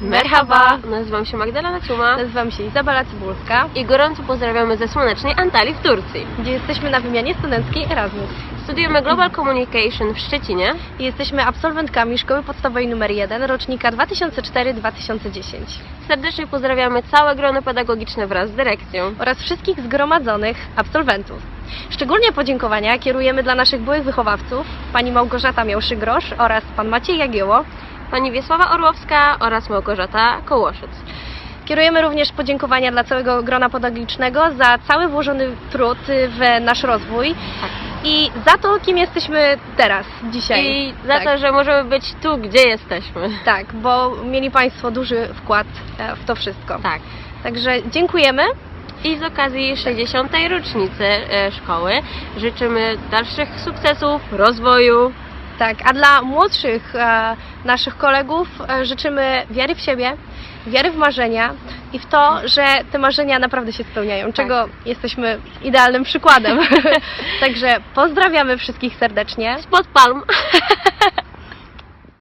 Merhaba! Nazywam się Magdalena Ciuma Nazywam się Izabela Cybulska, i gorąco pozdrawiamy ze słonecznej Antalii w Turcji. gdzie jesteśmy na wymianie studenckiej Erasmus. Studiujemy Global Communication w Szczecinie. I jesteśmy absolwentkami Szkoły Podstawowej nr 1 rocznika 2004-2010 Serdecznie pozdrawiamy całe grono pedagogiczne wraz z dyrekcją. oraz wszystkich zgromadzonych absolwentów. Szczególnie podziękowania kierujemy dla naszych byłych wychowawców, pani Małgorzata Miałszy-Grosz oraz pan Maciej Jagieło. Pani Wiesława Orłowska oraz Małgorzata Kołoszyc. Kierujemy również podziękowania dla całego grona pedagogicznego za cały włożony trud w nasz rozwój Tak. i za to, kim jesteśmy teraz, dzisiaj. I za Tak. to, że możemy być tu, gdzie jesteśmy. Tak, bo mieli Państwo duży wkład e, w to wszystko. Tak. Także dziękujemy. I z okazji 60. rocznicy e, szkoły życzymy dalszych sukcesów, rozwoju. Tak, a dla młodszych e, naszych kolegów e, życzymy wiary w siebie, wiary w marzenia i w to, że te marzenia naprawdę się spełniają, czego jesteśmy idealnym przykładem. Także pozdrawiamy wszystkich serdecznie. Spod palm.